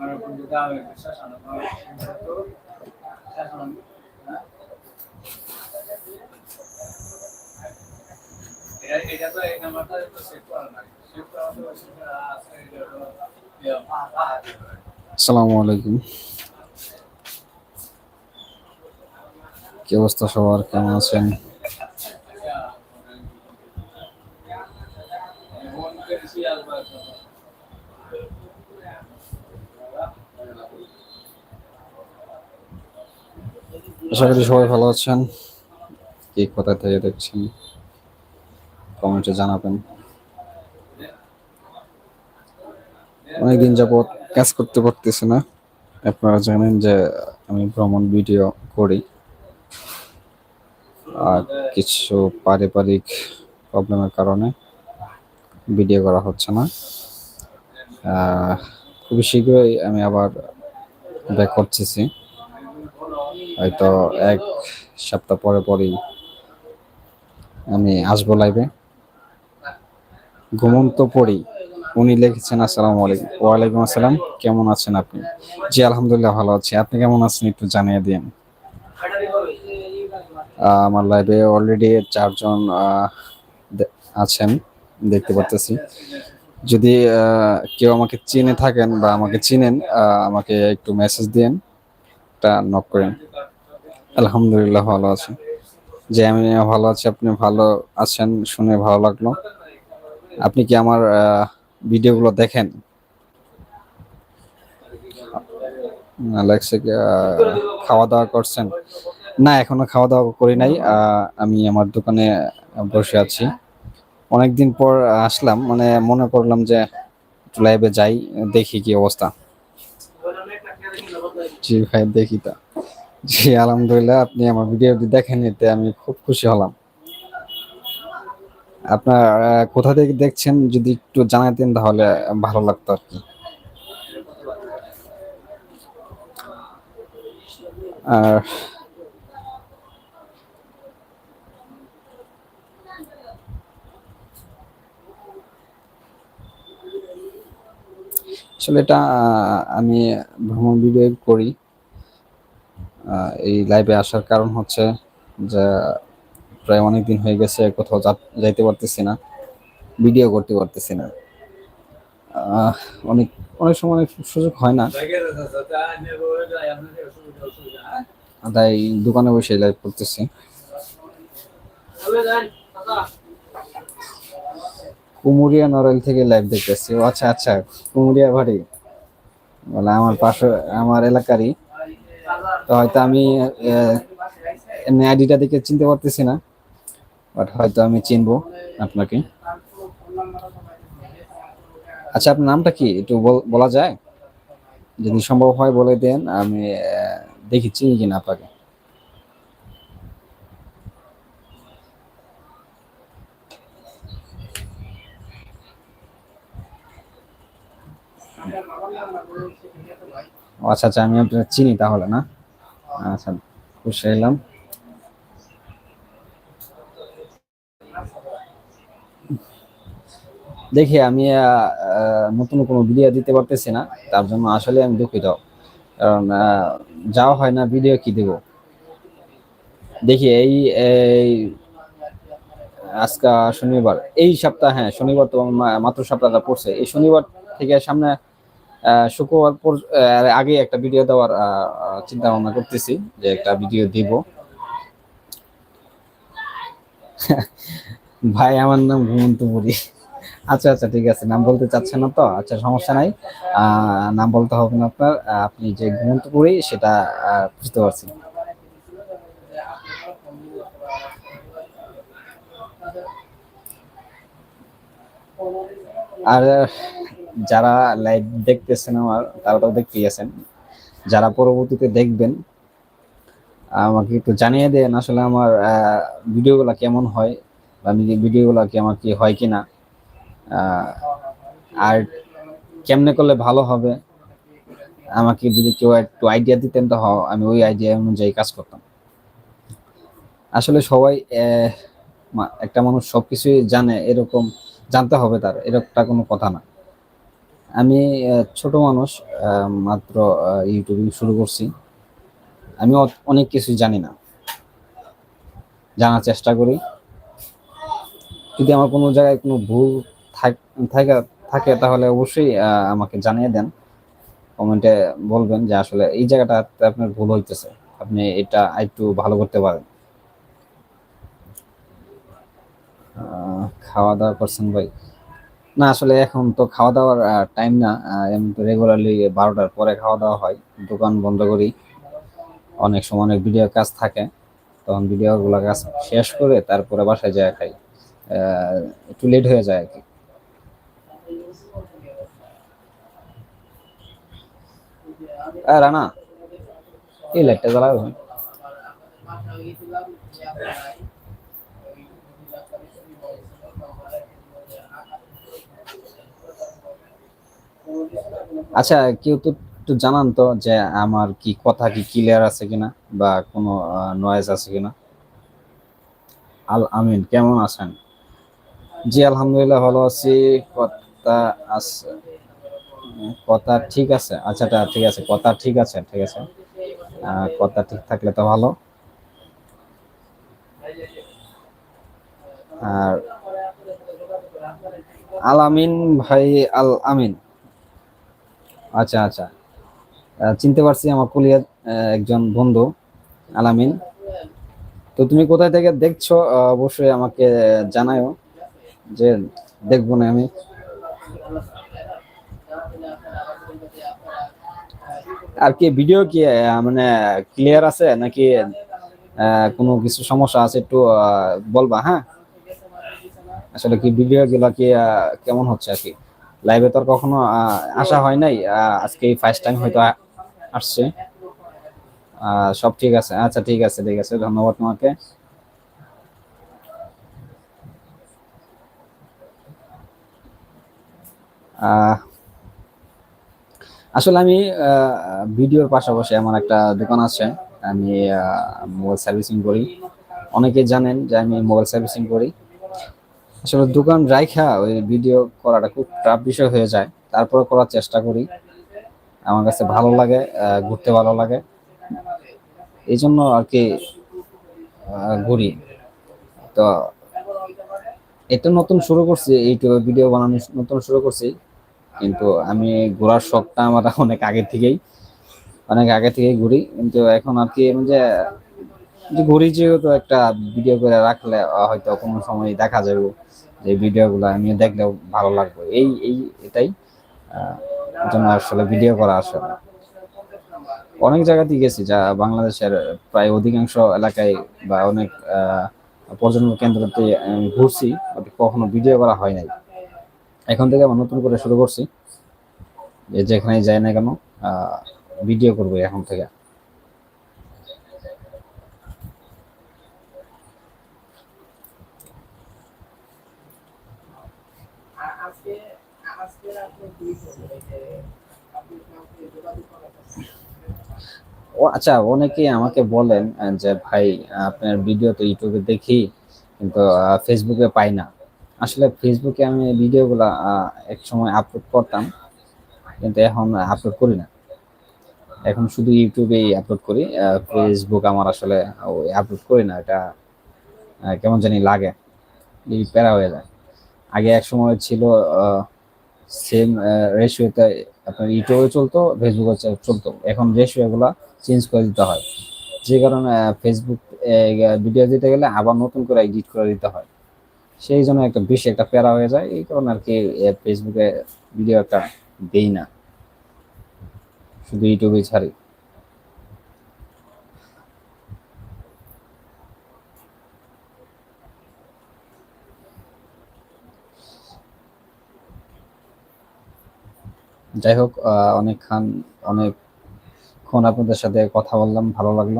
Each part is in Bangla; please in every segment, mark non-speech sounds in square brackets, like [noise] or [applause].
আমার যদি আমি তো শাসন হ্যাঁ। এটা তো এই নাম্বারটা তো সেভ করা না সেভ করা তো সেটা আছে আসসালামু আলাইকুম। কি অবস্থা সবার? কেমন আছেন মন করেছি আসবার আশা করি সবাই ভালো আছেন। কি কোথা থেকে দেখছেন কমেন্টে জানাবেন। অনেকদিন যাবত কাজ করতে পারতেছি না। আপনারা জানেন যে আমি ভ্রমণ ভিডিও করি। আর কিছু পারিবারিক প্রবলেমের কারণে ভিডিও করা হচ্ছে না। খুবই শীঘ্রই আমি আবার ব্যাক করতেছি। হয়তো এক সপ্তাহ পরে পরেই আমি আসব লাইভে ঘুমন্ত পড়ি। উনি লিখেছেন, আসসালামু আলাইকুম। ওয়ালাইকুম আসসালাম। কেমন আছেন আপনি? জি, আলহামদুলিল্লাহ ভালো আছি। আপনি কেমন আছেন একটু জানিয়ে দিন। আমার লাইভে অলরেডি চারজন আছেন, দেখতে পারতেছি। যদি কেউ আমাকে চিনে থাকেন বা আমাকে চিনেন আমাকে একটু মেসেজ দিন একটা নক করেন। আলহামদুলিল্লাহ ভালো আছি। যে আমি ভালো আছি, আপনি ভালো আছেন শুনে ভালো লাগল। আপনি কি আমার ভিডিওগুলো দেখেন? খাওয়া দাওয়া করছেন? না, এখনও খাওয়া দাওয়া করি নাই। আমি আমার দোকানে বসে আছি। অনেকদিন পর আসলাম মানে মনে করলাম যে লাইভে যাই, দেখি কি অবস্থা। জি ভাই, দেখি তা। জি, আলহামদুলিল্লাহ, আপনি আমার ভিডিওটি দেখেন এতে আমি খুব খুশি হলাম। আপনার কোথা থেকে দেখছেন যদি একটু জানাতেন তাহলে ভালো লাগতো আর কি। আর আসলে এটা আমি ভ্রমণ ভিডিও করি। এই লাইভে আসার কারণ হচ্ছে যে প্রায় অনেক দিন হয়ে গেছে, কোথাও যাইতে পারতেছি না ভিডিও করতে পারতেছি না। অনেক অনেক সময় অনেক সুযোগ হয় না। তাই দোকানে বসে লাইভ করতেছি। কুমুরিয়া নড়াইল থেকে লাইভ দেখতেছি। আচ্ছা আচ্ছা কুমুরিয়া বাড়ি। বলে আমার পাশে, আমার এলাকারই। হয়তো আমি এমনি আইডিটা দেখে চিনতে পারতেছি না বাট হয়তো আমি চিনবো আপনাকে। আচ্ছা আপনার নামটা কি? একটু বল- যায়? যদি সম্ভব হয় বলে দেন, আমি দেখি, চিনি কিনা আপনাকে। আচ্ছা আচ্ছা আমি আপনার চিনি তাহলে, না? আচ্ছা খুশি দেখি আমি নতুন কোনো ভিডিও দিতে পারতেছি না, তার জন্য আসলে আমি দুঃখিত। কারণ যাওয়া হয় না ভিডিও কি দেব? দেখি, এই আজকা শনিবার, এই সপ্তাহ হ্যাঁ শনিবার তো মাত্র সপ্তাহটা পড়ছে। এই শনিবার থেকে সামনে শুক্রবার পর- আগে একটা ভিডিও দেওয়ার চিন্তা ভাবনা করতেছি যে একটা ভিডিও দিব। [laughs] ভাই, আমার নাম ঘুমন্তপুরি আচ্ছা আচ্ছা ঠিক আছে। নাম বলতে চাচ্ছেন না তো? আচ্ছা সমস্যা নাই। নাম বলতে হবে না আপনার। আপনি যে ঘুমন্ত ঘুমন্তপুরি সেটা বুঝতে পারছি। আর যারা লাইভ দেখতেছেন আমার তারা তো দেখতেই আছেন। যারা পরবর্তীতে দেখবেন আমাকে একটু জানিয়ে দেন আসলে আমার ভিডিওগুলো কেমন হয় বা ভিডিওগুলো কি আমার কি হয় কিনা। আহ, আর কেমনে করলে ভালো হবে আমাকে যদি কেউ একটু আইডিয়া দিতেন তো আমি ওই আইডিয়া অনুযায়ী কাজ করতাম। আসলে সবাই একটা মানুষ সবকিছুই জানে এরকম জানতে হবে তার এরকমটা কোনো কথা না। আমি ছোট মানুষ মাত্র ইউটিউবিং শুরু করছি। আমি অনেক কিছুই জানি না। জানার চেষ্টা করি। যদি আমার কোনো জায়গায় কোনো ভুল থাক- থাকে তাহলে অবশ্যই আমাকে জানিয়ে দেন। কমেন্টে বলবেন যে আসলে এই জায়গাটাতে আপনার ভুল হইতেছে। আপনি এটা একটু ভালো করতে পারেন। খাওয়া দাওয়া করছেন ভাই? না, আসলে এখন তো খাওয়া দাওয়ার টাইম না। এমনি তো রেগুলারলি বারোটার পরে খাওয়া দাওয়া হয়। দোকান বন্ধ করি। অনেক সময় অনেক ভিডিও কাজ থাকে। তখন ভিডিওগুলো কাজ শেষ করে তারপরে বাসায় যায় খাই। একটু লেট হয়ে যায় আর কি রানা, এই লাইটটা জ্বালাবে। আচ্ছা কেউ তো একটু জানান তো যে আমার কি কথা কি ক্লিয়ার আছে কিনা বা কোনো নয়েজ আছে কিনা? আল আমিন, কেমন আছেন? জি, আলহামদুলিল্লাহ ভালো আছি। কথা আছে। কথা ঠিক আছে। আচ্ছা ঠিক আছে। কথা ঠিক আছে ঠিক আছে। কথা ঠিক থাকলে তো ভালো। আর আল আমিন ভাই আল আমিন আচ্ছা। আচ্ছা চিনতে পারছি আমার কুলিয়ার আহ, একজন বন্ধু আলামিন তো তুমি কোথায় থেকে দেখছ? অবশ্যই আমাকে জানাও যে দেখব না আমি। আর কি ভিডিও কি মানে ক্লিয়ার আছে নাকি কোনো কিছু সমস্যা আছে একটু বলবা হ্যাঁ? আসলে কি ভিডিও গুলা কি কেমন হচ্ছে আর কি? লাইভে তো আর কখনো আসা হয় নাই আজকে ফার্স্ট টাইম হয়তো আসছে। সব ঠিক আছে। আচ্ছা ঠিক আছে ঠিক আছে, ধন্যবাদ তোমাকে। আসলে আমি ভিডিওর পাশাপাশি আমার একটা দোকান আছে। আমি মোবাইল সার্ভিসিং করি। অনেকে জানেন যে আমি মোবাইল সার্ভিসিং করি। আসলে দোকান রাইখা ওই ভিডিও করাটা খুব টাফ বিষয় হয়ে যায়। তারপরে করার চেষ্টা করি। আমার কাছে ভালো লাগে ঘুরতে ভালো লাগে। এই জন্য আর কি ঘুরি। তো এটা নতুন শুরু করছি, ইউটিউবে ভিডিও বানানো নতুন শুরু করছি। কিন্তু আমি ঘোরার শখটা আমার অনেক আগে থেকেই, অনেক আগে থেকেই ঘুরি। কিন্তু এখন আর কি যে যে ঘুরি যেহেতু একটা ভিডিও করে রাখলে হয়তো কোনো সময় দেখা যাবে যে ভিডিওগুলো আমি দেখলেও ভালো লাগবে। এই এই, এটাই জন্য আসলে ভিডিও করা আসলে অনেক জায়গাতেই গেছি যা বাংলাদেশের প্রায় অধিকাংশ এলাকায় বা অনেক পর্যটন কেন্দ্রতে ঘুরছি কখনো ভিডিও করা হয় নাই। এখন থেকে আবার নতুন করে শুরু করছি। যেখানে যাই না কেন ভিডিও করব এখন থেকে আজকে আজকে আপনি কি করবেন যে আপনি কাউকে যোগাযোগ করার ও আচ্ছা অনেকেই আমাকে বলেন আহ, যে ভাই আপনার ভিডিও তো ইউটিউবে দেখি কিন্তু ফেসবুকে পাই না। আসলে ফেসবুকে আমি ভিডিওগুলো এক সময় আপলোড করতাম কিন্তু এখন আপলোড করি না। এখন শুধু ইউটিউবেই আপলোড করি ফেসবুক আমার আসলে ওই আপলোড করি না এটা কেমন জানি লাগে প্যারা হয়ে যায়। আগে এক সময় ছিল সেম রেশিওতে আপনার ইউটিউবে চলতো ফেসবুকে চলতো। এখন রেশিওগুলো চেঞ্জ করে দিতে হয়। যে কারণে ফেসবুক ভিডিও দিতে গেলে আবার নতুন করে এডিট করে দিতে হয়। সেই জন্য একটা বেশি একটা প্যারা হয়ে যায়। এই কারণে আর কি ফেসবুকে ভিডিও একটা দেই না। শুধু ইউটিউবে ছাড়ি যাই হোক আহ, অনেকক্ষণ অনেকক্ষণ আপনাদের সাথে কথা বললাম ভালো লাগল।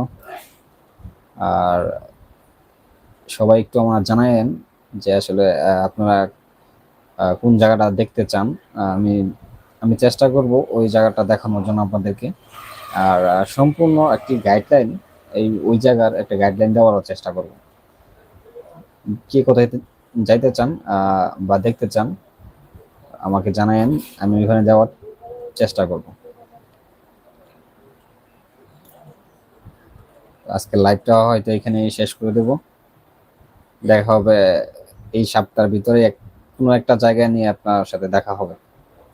আর সবাই একটু আমার জানায়েন যে আসলে আপনারা কোন জায়গাটা দেখতে চান। আমি আমি চেষ্টা করব ওই জায়গাটা দেখানোর জন্য আপনাদেরকে। আর সম্পূর্ণ একটি গাইডলাইন এই ওই জায়গার একটা গাইডলাইন দেওয়ার চেষ্টা করব। কে কোথায় যাইতে চান বা দেখতে চান আমাকে জানায়েন আমি ওইখানে যাওয়ার চেষ্টা করব। আজকে লাইভটা হয়তো এখানে শেষ করে দেব। দেখা হবে এই সপ্তাহের ভিতরে কোনো একটা জায়গায় নিয়ে আপনার সাথে দেখা হবে,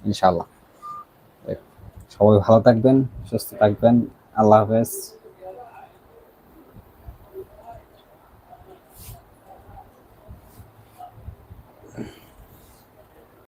ইনশাআল্লাহ। সবাই ভালো থাকবেন, সুস্থ থাকবেন। আল্লাহ হাফেজ।